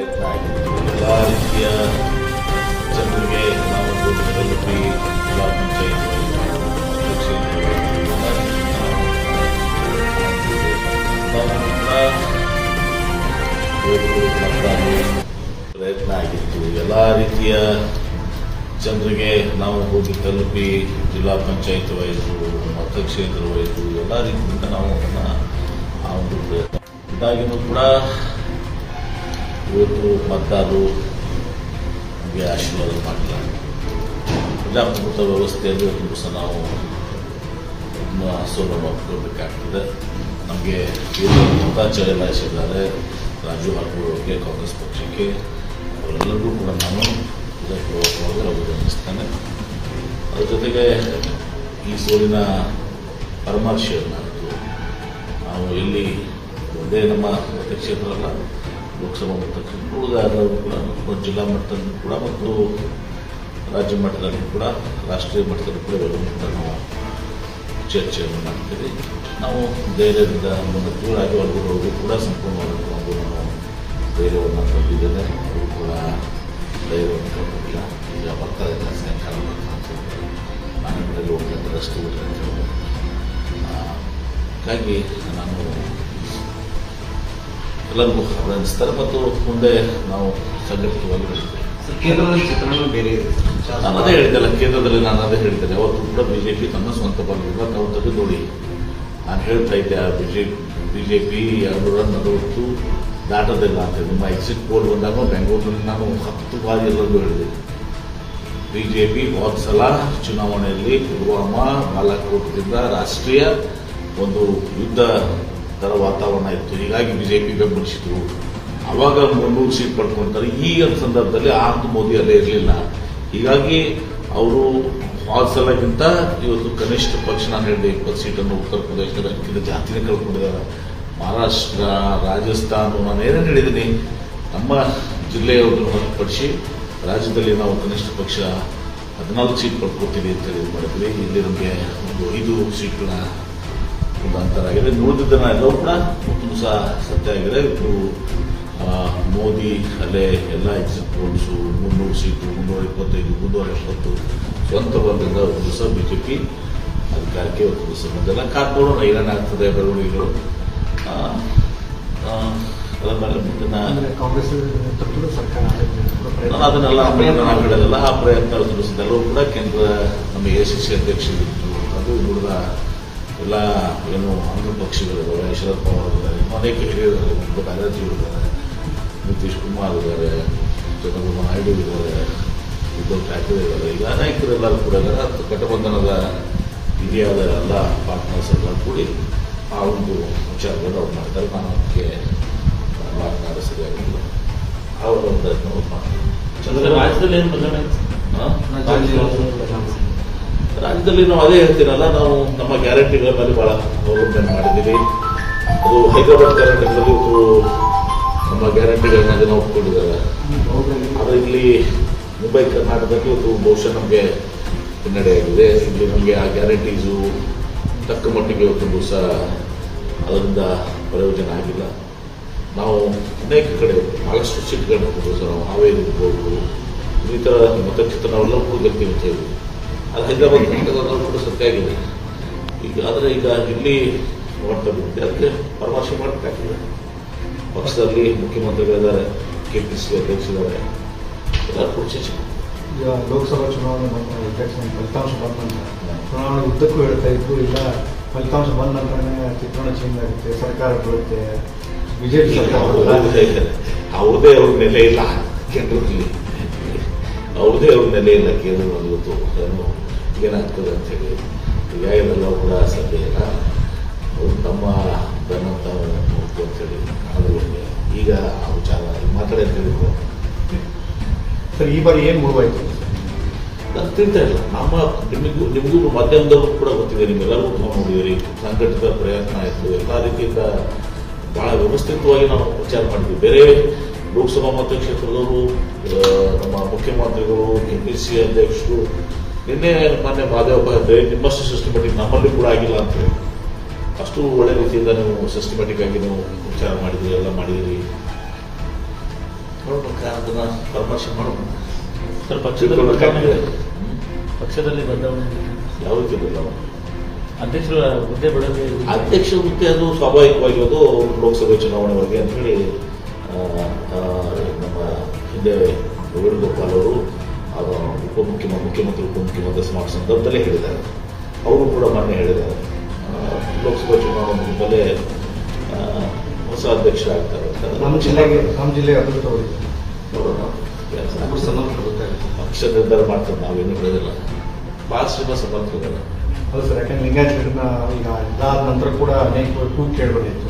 ಪ್ರಯತ್ನ ಎಲ್ಲ ರೀತಿಯ ಜನರಿಗೆ ನಾವು ತಲುಪಿ ಜಿಲ್ಲಾ ಪಂಚಾಯತ್ ಪ್ರಯತ್ನ ಆಗಿತ್ತು ಎಲ್ಲ ರೀತಿಯ ಜನರಿಗೆ ನಾವು ಹೋಗಿ ತಲುಪಿ ಜಿಲ್ಲಾ ಪಂಚಾಯತ್ ವೈಸು ಮತಕ್ಷೇತ್ರ ವಯಸ್ಸು ಎಲ್ಲ ರೀತಿಯಿಂದ ನಾವು ಅದನ್ನು ಆ ಒಂದು ಇದಾಗಿನೂ ಕೂಡ ಇವತ್ತು ಮತದಾರರು ನಮಗೆ ಆಶೀರ್ವಾದ ಮಾಡಿಲ್ಲ ಪ್ರಜಾಪ್ರಭುತ್ವ ವ್ಯವಸ್ಥೆಯಲ್ಲಿ ಒಂದು ದಿವಸ ನಾವು ಸೋಲನ್ನು ಒಪ್ಕೊಳ್ಬೇಕಾಗ್ತದೆ ನಮಗೆ ಮತ ಚಲಾಯಿಸಿದ್ದಾರೆ ರಾಜು ಹಾಗೂ ಕಾಂಗ್ರೆಸ್ ಪಕ್ಷಕ್ಕೆ. ಅವರೆಲ್ಲರಿಗೂ ಕೂಡ ನಾನು ಹೃದಯಪೂರ್ವಕವಾಗಿ ಅಭಿನಂದಿಸ್ತೇನೆ ಅದ್ರ ಜೊತೆಗೆ ಈ ಸೋಲಿನ ಪರಮಾರ್ಶೆಯನ್ನು ನಾವು ಎಲ್ಲಿ ಒಂದೇ ನಮ್ಮ ಮತಕ್ಷೇತ್ರ ಅಲ್ಲ ಲೋಕಸಭಾ ಮಟ್ಟದಲ್ಲಿ ಉಳಿದ ಎಲ್ಲರೂ ಕೂಡ ಮತ್ತು ಜಿಲ್ಲಾ ಮಟ್ಟದಲ್ಲಿ ಕೂಡ ಮತ್ತು ರಾಜ್ಯ ಮಟ್ಟದಲ್ಲಿ ಕೂಡ ರಾಷ್ಟ್ರೀಯ ಮಟ್ಟದಲ್ಲಿ ಕೂಡ ಇವೆಲ್ಲವೂ ನಾವು ಚರ್ಚೆಯನ್ನು ಮಾಡ್ತೀವಿ. ನಾವು ಧೈರ್ಯದಿಂದ ಮುಂದೆ ದೂರ ಆಗಿ ವರ್ಗದವರಿಗೂ ಕೂಡ ಸಂಪೂರ್ಣವಾಗಿ ಒಂದು ನಾವು ಧೈರ್ಯವನ್ನು ತಂದಿದ್ದೇನೆ ಅವರು ಕೂಡ ಧೈರ್ಯವನ್ನು ತಂದಿಲ್ಲ. ಈಗ ಬರ್ತಾ ಇದ್ದಾರೆ ಸಾಯಂಕಾಲ. ನಾನು ಮನೆಯಲ್ಲಿ ಹೇಳ್ಬೋದು ಆ, ಹಾಗಾಗಿ ನಾನು ಎಲ್ಲರಿಗೂ ಅಭಿನಂದಿಸ್ತಾರೆ ಮತ್ತು ಮುಂದೆ ನಾವು ಸಂಘಟಿತವಾಗಿ ಬೆಳಿತೇವೆ ಕೇಂದ್ರದಲ್ಲಿ ಚಿತ್ರಣ ಬೇರೆ. ನಾನು ಅದೇ ಹೇಳಿದ್ದಲ್ಲ ಕೇಂದ್ರದಲ್ಲಿ ನಾನು ಅದೇ ಹೇಳಿದ್ದೇನೆ. ಅವತ್ತು ಕೂಡ ಬಿ ಜೆ ಪಿ ತನ್ನ ಸ್ವಂತ ಬಂದಿಲ್ಲ ನಾವು ತೆಗೆದು ನೋಡಿ ನಾನು ಹೇಳ್ತಾ ಇದ್ದೆ ಆ ಜೆ ಪಿ ಎರಡು ರನ್ ನಲವತ್ತು ದಾಟೋದಿಲ್ಲ ಅಂತ ನಿಮ್ಮ ಎಕ್ಸಿಟ್ ಪೋಲ್ ಬಂದಾಗ ಬೆಂಗಳೂರಿನಲ್ಲಿ ನಾನು ಹತ್ತು ಬಾರಿ ಎಲ್ಲರಿಗೂ ಹೇಳಿದೆ. ಪಿ ಹೋದ ಸಲ ಚುನಾವಣೆಯಲ್ಲಿ ಪುಲ್ವಾಮಾ ಬಾಲಾಕೋಟ್ದಿಂದ ರಾಷ್ಟ್ರೀಯ ಒಂದು ಯುದ್ಧ ಥರ ವಾತಾವರಣ ಇತ್ತು. ಹೀಗಾಗಿ ಬಿಜೆಪಿ ಬೆಂಬಲಿಸಿದ್ರು. ಅವಾಗ ಮುನ್ನೂರು ಸೀಟ್ ಪಡ್ಕೊಳ್ತಾರೆ ಈಗಿನ ಸಂದರ್ಭದಲ್ಲಿ ಆನಂದ್ ಮೋದಿ ಅಲ್ಲೇ ಇರಲಿಲ್ಲ. ಹೀಗಾಗಿ ಅವರು ಹೋದ ಸಲಕ್ಕಿಂತ ಇವತ್ತು ಕನಿಷ್ಠ ಪಕ್ಷ ನಾನು ಹೇಳಿದೆ, ಇಪ್ಪತ್ತು ಸೀಟನ್ನು ಉತ್ತರ ಪ್ರದೇಶದ ಜಾತಿನೇ ಕಳ್ಕೊಂಡಿದ್ದಾರೆ. ಮಹಾರಾಷ್ಟ್ರ, ರಾಜಸ್ಥಾನ, ನಾನು ಏನೇನು ಹೇಳಿದ್ದೀನಿ, ನಮ್ಮ ಜಿಲ್ಲೆಯವರನ್ನು ಹೊರತುಪಡಿಸಿ ರಾಜ್ಯದಲ್ಲಿ ನಾವು ಕನಿಷ್ಠ ಪಕ್ಷ ಹದಿನಾಲ್ಕು ಸೀಟ್ ಪಡ್ಕೊತೀವಿ ಅಂತ ಹೇಳಿ ಮಾಡಿದ್ವಿ. ಇಲ್ಲಿ ನಮಗೆ ಒಂದು ಐದು ಸೀಟ್ಗಳ ಆಗಿದೆ ಉಳಿದಿದ್ದನ್ನ ಎಲ್ಲವೂ ಕೂಡ ಒಂದು ಸಹ ಸತ್ಯ ಆಗಿದೆ ಇವರು ಮೋದಿ ಅಲೆ ಎಲ್ಲ ಎಕ್ಸಿಟ್ ಪೋಲ್ಸು ಮುನ್ನೂರು ಸೀಟು ಮುನ್ನೂರ ಇಪ್ಪತ್ತೈದು ಮುನ್ನೂರ ಎಪ್ಪತ್ತು ಸ್ವಂತ ಬಂದಿಂದ ಒಂದು ದಿವಸ ಬಿ ಜೆ ಪಿ ಅಧಿಕಾರಕ್ಕೆ ಒಂದು ದಿವಸ ಬಂದೆಲ್ಲ ಕಾದ್ ನೋಡೋಣ ಏನೇನಾಗ್ತದೆ ಬೆಳವಣಿಗೆಗಳು ಕೂಡ ನಾನು ಅದನ್ನೆಲ್ಲ ನಾವು ಹೇಳೋದಲ್ಲ ಆ ಪ್ರಯತ್ನ ಎಲ್ಲವೂ ಕೂಡ ಕೇಂದ್ರ ನಮ್ಮ ಎ ಸಿ ಸಿ ಅಧ್ಯಕ್ಷರಿದ್ದು ಅದು ಉಳಿದ ಎಲ್ಲ ಏನು ಅಂಗ ಪಕ್ಷಗಳಿದ್ದಾವೆ ಶರದ್ ಪವಾರ್ ಇದ್ದಾರೆ ಇನ್ನೂ ಅನೇಕ ಹಿರಿಯರಿದ್ದಾರೆ ಒಬ್ಬ ಬ್ಯಾನರ್ಜಿ ಇದ್ದಾರೆ ನಿತೀಶ್ ಕುಮಾರ್ ಇದ್ದಾರೆ ಚಂದ್ರಬಾಬು ನಾಯ್ಡು ಇದ್ದಾರೆ ಉದ್ಧವ್ ಠಾಕ್ರೆ ಇದ್ದಾರೆ. ಈಗ ಅನೇಕರೆಲ್ಲರೂ ಕೂಡ ಇದ್ದಾರೆ ಅದು ಗಠಬಂಧನದ ಇಂಡಿಯಾದ ಎಲ್ಲ ಪಾರ್ಟ್ನರ್ಸ್ ಎಲ್ಲ ಕೂಡಿ ಆ ಒಂದು ವಿಚಾರಗಳನ್ನು ಅವ್ರು ಮಾಡ್ತಾರೆ. ನಾನು ಅದಕ್ಕೆ ಮಾತನಾಡ ಸರಿಯಾಗಿಲ್ಲ. ಅವರ ಪ್ರಯತ್ನವನ್ನು ಮಾಡ್ತಾರೆ. ಚಂದ್ರ ರಾಜ್ಯದಲ್ಲಿ ಏನು ಬದಲಾವಣೆ? ರಾಜ್ಯದಲ್ಲಿ ನಾವು ಅದೇ ಹೇಳ್ತೀರಲ್ಲ, ನಾವು ನಮ್ಮ ಗ್ಯಾರಂಟಿಗಳ ಮೇಲೆ ಬಹಳ ಅವಲಂಬನೆ ಮಾಡಿದ್ದೀವಿ. ಅದು ಹೈದರಾಬಾದ್ ಕರ್ನಾಟಕದಲ್ಲಿ ಒಬ್ಬರು ನಮ್ಮ ಗ್ಯಾರಂಟಿಗಳನ್ನ ಜನ ಒಪ್ಕೊಂಡಿದ್ದಾರೆ. ಆದರೆ ಇಲ್ಲಿ ಮುಂಬೈ ಕರ್ನಾಟಕದಲ್ಲಿ ಒಂದು ಬಹುಶಃ ನಮಗೆ ಹಿನ್ನಡೆಯಾಗಿದೆ ಇಲ್ಲಿ ನಮಗೆ ಆ ಗ್ಯಾರಂಟೀಸು ತಕ್ಕ ಮಟ್ಟಿಗೆ ಇವತ್ತು ಸಹ ಅದರಿಂದ ಪ್ರಯೋಜನ ಆಗಿಲ್ಲ. ನಾವು ಅನೇಕ ಕಡೆ ಭಾಳಷ್ಟು ಸೀಟ್ಗಳನ್ನ ಕೊಡ್ಬೋದು ಸರ್, ನಾವು ಹಾವೇರಿ ಇರ್ಬೋದು ಇನ್ನಿತರ ಮತಕ್ಷೇತ್ರ ನಾವೆಲ್ಲ ಕೂಡ ಅಂತ ಹೇಳಿ. ಅದು ಹೈದರಾಬಾದ್ ಕರ್ನಾಟಕದಲ್ಲೂ ಕೂಡ ಸತ್ಯ ಆಗಿದೆ. ಈಗ ಆದರೆ ಈಗ ಇಲ್ಲಿ ನೋಡ್ತಾ ಬಿಡುತ್ತೆ. ಅದಕ್ಕೆ ಪರಾಮರ್ಶೆ ಮಾಡಬೇಕಾಗ್ತದೆ ಪಕ್ಷದಲ್ಲಿ ಮುಖ್ಯಮಂತ್ರಿಗಳಿದ್ದಾರೆ ಕೆ ಪಿ ಸಿ ಅಧ್ಯಕ್ಷರಿದ್ದಾರೆ. ಎಲ್ಲರೂ ಕೂಡ ಚರ್ಚೆ ಈಗ ಲೋಕಸಭಾ ಚುನಾವಣೆ ಬಂದ ಅಧ್ಯಕ್ಷ ಫಲಿತಾಂಶ ಬಂದ ನಂತರ ಚುನಾವಣೆ ಉದ್ದಕ್ಕೂ ಹೇಳ್ತಾ ಇದ್ದು ಇಲ್ಲ ಫಲಿತಾಂಶ ಬಂದ ನಂತರನೇ ಚಿತ್ರಣ ಚೇಂಜ್ ಆಗುತ್ತೆ ಸರ್ಕಾರ ಬರುತ್ತೆ ಬಿಜೆಪಿ ಅವ್ರದೇ ಅವ್ರ ನೆಲೆ ಇಲ್ಲ ಕೇಂದ್ರದಲ್ಲಿ. ಅವ್ರದೇ ಅವ್ರ ನೆಲೆ ಇಲ್ಲ ಕೇಂದ್ರದಲ್ಲಿ ಇವತ್ತು ಏನಾಗ್ತದೆ ಅಂತ ಹೇಳಿ ಈಗ ಇದೆಲ್ಲ ಕೂಡ ಇಲ್ಲ ಅವ್ರು ತಮ್ಮ ಬಂದಂತ ಹೋಗ್ತು ಅಂತ ಹೇಳಿ ಕಾಣದಲ್ಲಿ ಈಗ ಆ ವಿಚಾರ ಮಾತಾಡಿ ಹೇಳಿದ್ರು ಸರ್ ಈ ಬಾರಿ ಏನು ಮೂವಾಯಿತು ನಾನು ತಿಂತಾ ಇಲ್ಲ. ನಮ್ಮ ನಿಮಗೂ ನಿಮಗೂ ಮಾಧ್ಯಮದಲ್ಲೂ ಕೂಡ ಗೊತ್ತಿದೆ ನಿಮ್ಗೆಲ್ಲರೂ ನಾವು ನೋಡಿದಿರಿ ಸಂಘಟಿತ ಪ್ರಯತ್ನ ಆಯಿತು. ಎಲ್ಲ ರೀತಿಯಿಂದ ಭಾಳ ವ್ಯವಸ್ಥಿತವಾಗಿ ನಾವು ವಿಚಾರ ಮಾಡಿದ್ವಿ. ಬೇರೆ ಲೋಕಸಭಾ ಮತಕ್ಷೇತ್ರದವರು ನಮ್ಮ ಮುಖ್ಯಮಂತ್ರಿಗಳು ಕೆ ಪಿ ಸಿ ಅಧ್ಯಕ್ಷರು ನಿನ್ನೆ ಮೊನ್ನೆ ಮಾದೇವಪ್ಪ ಅಂದರೆ ನಿಮ್ಮಷ್ಟು ಸಿಸ್ಟಮೆಟಿಕ್ ನಮ್ಮಲ್ಲಿ ಕೂಡ ಆಗಿಲ್ಲ ಅಂತ ಹೇಳಿ. ಅಷ್ಟು ಒಳ್ಳೆ ರೀತಿಯಿಂದ ನೀವು ಸಿಸ್ಟಮೆಟಿಕ್ ಆಗಿ ನೀವು ವಿಚಾರ ಮಾಡಿದ್ರಿ ಎಲ್ಲ ಮಾಡಿದಿರಿ. ಅದನ್ನ ಪರಾಮರ್ಶೆ ಮಾಡೋಣ. ಸರ್ ಪಕ್ಷದಲ್ಲಿ. ಪಕ್ಷದಲ್ಲಿ ಬದಲಾವಣೆ. ಯಾವ ರೀತಿ ಬದಲಾವಣೆ ಅಧ್ಯಕ್ಷರು ಹುದ್ದೆ ಬಿಡೋದೇ ಅಧ್ಯಕ್ಷ ಹುದ್ದೆ ಅದು ಸ್ವಾಭಾವಿಕವಾಗಿ ಅದು ಲೋಕಸಭೆ ಚುನಾವಣೆವರೆಗೆ ಅಂತೇಳಿ ಅಂತ ಆ, ನಮ್ಮ ಹಿಂದೆ ಉಪಮುಖ್ಯಮಂತ್ರಿ ಮಾಡೋ ಸಂದರ್ಭದಲ್ಲೇ ಹೇಳಿದ್ದಾರೆ. ಅವರು ಕೂಡ ಮೊನ್ನೆ ಹೇಳಿದ್ದಾರೆ. ಲೋಕಸಭಾ ಚುನಾವಣೆ ಮುಂದಲೇ ಹೊಸ ಅಧ್ಯಕ್ಷ ಆಗ್ತಾರೆ ಅಂತ. ನಮ್ಮ ಜಿಲ್ಲೆಗೆ ನಮ್ಮ ಜಿಲ್ಲೆ ಅಭಿವೃದ್ಧಿ ನೋಡೋಣ. ಪಕ್ಷ ನಿರ್ಧಾರ ಮಾಡ್ತಾರೆ ನಾವೇನು ಹೇಳೋದಿಲ್ಲ. ಭಾಳ ಶ್ರೀನಿವಾಸ ಸಮರ್ಥಿಲ್ಲ ಹೌದು ಸರ್ ಯಾಕಂದ್ರೆ ಲಿಂಗಾಯತ್ನ ಈಗ ಇದಾದ ನಂತರ ಕೂಡ ಅನೇಕ ಕೂಗ್ ಕೇಳ್ಬಂದಿತ್ತು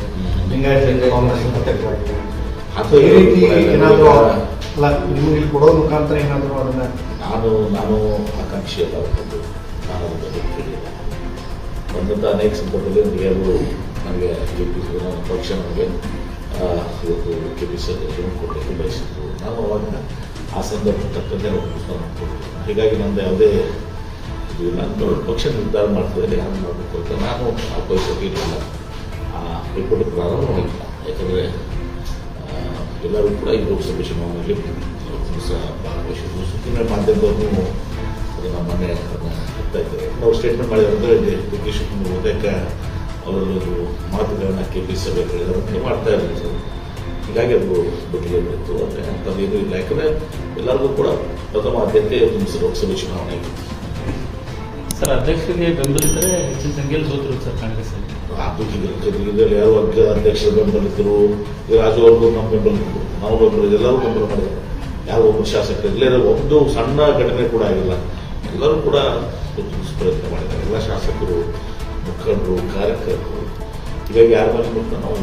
ಲಿಂಗಾಯತ ಕಾಂಗ್ರೆಸ್ ಮತ್ತೆ ಈ ರೀತಿ ಏನಾದರೂ ಅಲ್ಲ, ನಿಮ್ಗೆ ಇಲ್ಲಿ ಕೊಡೋ ಮುಖಾಂತರ ಏನಾದರೂ ಅದನ್ನ ನಾನು ನಾನು ಆಕಾಂಕ್ಷಿ ಅಲ್ಲ ಒಂದು ನಾನು ಅದನ್ನು ಕೇಳಿಲ್ಲ ಬಂದಂಥ ಅನೇಕ ಸಂದರ್ಭದಲ್ಲಿ ನನಗೆ ಅದು ನನಗೆ ಕೆ ಪಿ ಪಕ್ಷ ನನಗೆ ಇವತ್ತು ಕೆ ಪಿ ಸಿ ಅಧ್ಯಕ್ಷರನ್ನು ಕೊಡಲಿಕ್ಕೆ ಬಯಸಿದ್ರು. ನಾನು ಅವಾಗ ಆ ಸಂದರ್ಭಕ್ಕೆ ತಕ್ಕಂತೆ ಒಂದು ಪುಸ್ತಕ ಕೊಡ್ತೀನಿ ಹೀಗಾಗಿ ನಂದು ಯಾವುದೇ ಇದು ನಾನು ಪಕ್ಷ ನಿರ್ಧಾರ ಮಾಡ್ತಿದ್ದೆ ಯಾರು ಮಾಡಬೇಕು ಅಂತ ನಾನು ಆ ಬಯಸೋಕೆ ಇರಲಿಲ್ಲ ಆ ರಿಪೋರ್ಟ್ ಪ್ರಾರಂಭವಾಗಿಲ್ಲ. ಯಾಕಂದರೆ ಎಲ್ಲರೂ ಕೂಡ ಈ ಲೋಕಸಭೆ ಚುನಾವಣೆಯಲ್ಲಿ ಸಹ ಭಾಗವಹಿಸಿದ್ರು ಮಾಧ್ಯಮದವ್ರು ಅದನ್ನು ಮೊನ್ನೆ ಅದನ್ನು ಹೇಳ್ತಾ ಇದ್ದಾರೆ ಅವ್ರು ಸ್ಟೇಟ್ಮೆಂಟ್ ಮಾಡಿದ್ರೆ ಡಿ ಶಿವಕುಮಾರ್ ಓದಕ್ಕೆ ಅವರಲ್ಲೊಂದು ಮಾತುಗಳನ್ನ ಕೆ ಪಿ ಸಭೆಗಳಿದ್ದಾರೆ ಮಾಡ್ತಾ ಇದ್ರು ಹೀಗಾಗಿ ಅದು ಬಗೆಹರಿತು ಅಂದರೆ ಅಂಥದ್ದು ಇಲ್ಲ ಯಾಕಂದರೆ ಎಲ್ಲರಿಗೂ ಕೂಡ ಪ್ರಥಮ ಆದ್ಯತೆ ಲೋಕಸಭೆ ಚುನಾವಣೆ ಸರ್, ಅಧ್ಯಕ್ಷರಿಗೆ ಬೆಂಬಲಿತರೆ ಹೆಚ್ಚಿನ ಸಂಖ್ಯೆಯಲ್ಲಿ ಸೋತಿರು ಸರ್ ಕಾಂಗ್ರೆಸ್ ಅದು ಇದರಲ್ಲಿ ಯಾರು ವರ್ಗ ಅಧ್ಯಕ್ಷರ ಬೆಂಬಲಿತರು ರಾಜು ಅವರು ನಮ್ಮ ಬೆಂಬಲಿತರು ನಾವು ಬೆಂಬಲ ಎಲ್ಲರೂ ಬೆಂಬಲ ಮಾಡಿದ್ರು ಯಾರು ಒಬ್ಬರು ಶಾಸಕರು ಎಲ್ಲರೂ ಒಂದು ಸಣ್ಣ ಘಟನೆ ಕೂಡ ಆಗಿಲ್ಲ. ಎಲ್ಲರೂ ಕೂಡ ಪ್ರಯತ್ನ ಮಾಡಿದ್ದಾರೆ. ಎಲ್ಲ ಶಾಸಕರು, ಮುಖಂಡರು, ಕಾರ್ಯಕರ್ತರು. ಹೀಗಾಗಿ ಯಾರ ಮೇಲೆ ನಾವು